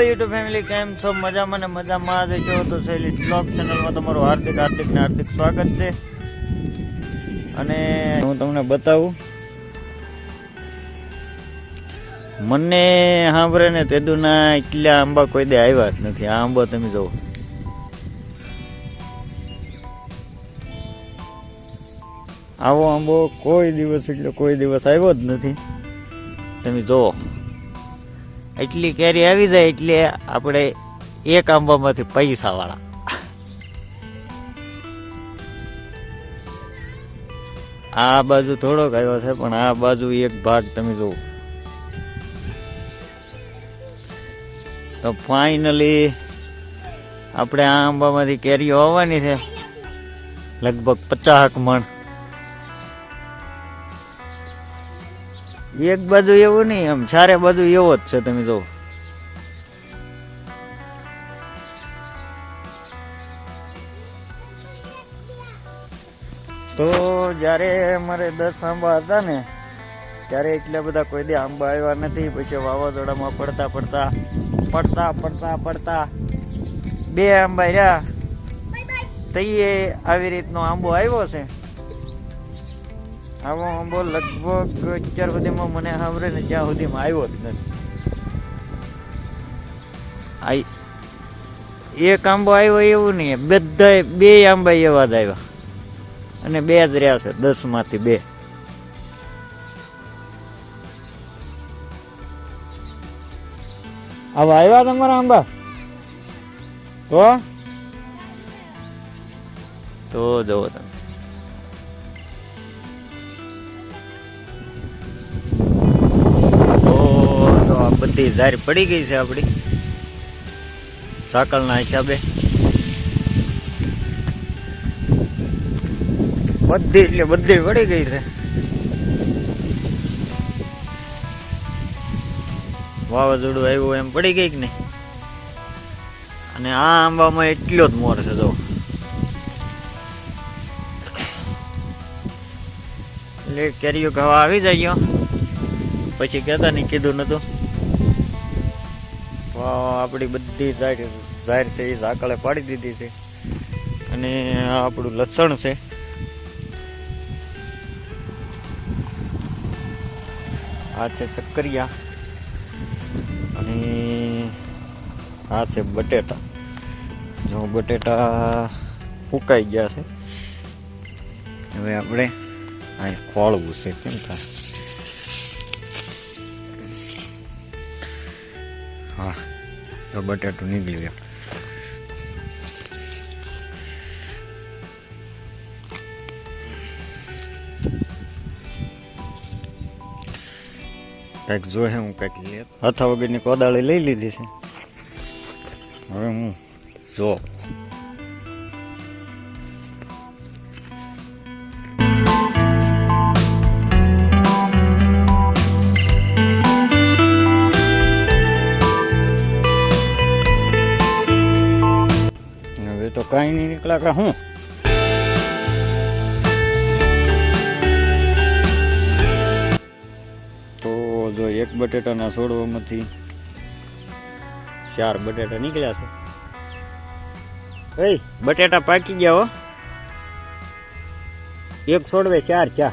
YouTube family કેમ છો? મજામાં ને મજામાં જ છો તો શૈલી સ્લોક ચેનલમાં તમારું હાર્દિક હાર્દિક ને હાર્દિક સ્વાગત છે. અને હું તમને બતાવું. મને સાંભળે ને તેદુના એટલા આંબા કોઈ દે આવ્યા જ નથી. આ આંબો તમે જુઓ. આવો આંબો કોઈ દિવસ એટલે કોઈ દિવસ આવ્યો જ નથી. તમે જુઓ. એટલી કેરી આવી જાય એટલે આપણે એક આંબામાંથી પૈસા વાળા. આ બાજુ થોડોક આવ્યો છે, પણ આ બાજુ એક ભાગ તમે જુઓ તો ફાઇનલી આપણે આ આંબામાંથી કેરીઓ આવવાની છે, લગભગ પચાસ મણ. એક બાજુ એવું નહીં, આમ ચારે બાજુ એવો જ છે, તમે જો તો જ્યારે અમારે દસ આંબા હતા ને, ત્યારે એટલા બધા કોઈ દે આંબા આવ્યા નથી, પછી વાવાઝોડામાં પડતા પડતા પડતા પડતા પડતા બે આંબા રહ્યા. તઈએ આવી રીતનો આંબો આવ્યો છે? આવો આંબો લગભગ અત્યાર સુધીમાં મને સાંભળે ને જ્યાં સુધીમાં આવ્યો જ નથી. આઈ, એક આંબો આવ્યો એવું નહીં બધા બે આંબા એવા જ આવ્યા. અને બે જ રહ્યા છે દસમાંથી બે. આવા, આવ્યા તમારા આંબા? તો તો જુઓ તમે. બધી ધાર પડી ગઈ છે આપણી સાકલના હિસાબે. બધી એટલે બધી પડી ગઈ છે. વાવાઝોડું આવ્યું એમ પડી ગઈ કે નહીં? અને આ આંબામાં એટલો જ મોર છે, જો. એટલે કેરીઓ ખાવા આવી જાય પછી કહેતા નહીં કીધું નતું. આપણી બધી જાહેર જાહેર છે, એ ઝાકળે પાડી દીધી છે. અને આપણું લસણ છે. આ છે ચક્કરિયા અને આ છે બટેટા. જો બટેટા ફૂંકાઈ ગયા છે. હવે આપણે આ ખોળવું છે, કેમ થાય? હા તો બટાટું નીકળી ગયા. કંઈક જોહે હું કંઈક લે. હથા વગરની કોદાળી લઈ લીધી છે. હવે હું જો. કાંઈ નહીં નીકળ્યા કે હું? તો જો એક બટેટાના છોડવામાંથી ચાર બટેટા નીકળ્યા છે. એ બટેટા પાકી ગયા હો. એક છોડવે ચાર ચા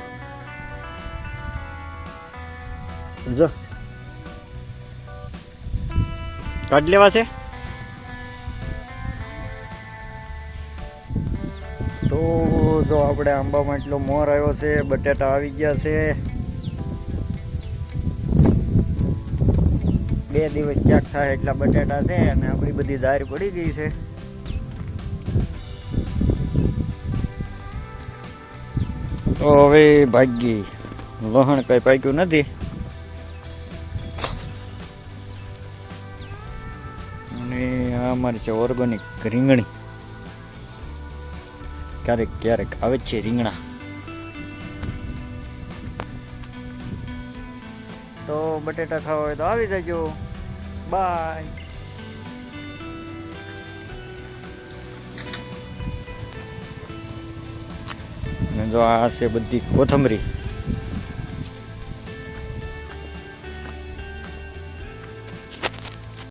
જો. કાઢ લેવા છે? જો આપણે આંબામાં એટલો મોર આવ્યો છે, બટેટા આવી ગયા છે. બે દિવસ ક્યાંક થાય એટલા બટેટા છે અને આપણી બધી દાર પડી ગઈ છે. તો હવે ભાગી વહણ કઈ પાક્યું નથી. અને આ અમારી છે ઓર્ગેનિક રીંગણી. ક્યારેક ક્યારેક આવે છે રીંગણા. તો બટેટા ખાવા હોય તો આવી જજો. બાય. જો આ છે બધી કોથમરી.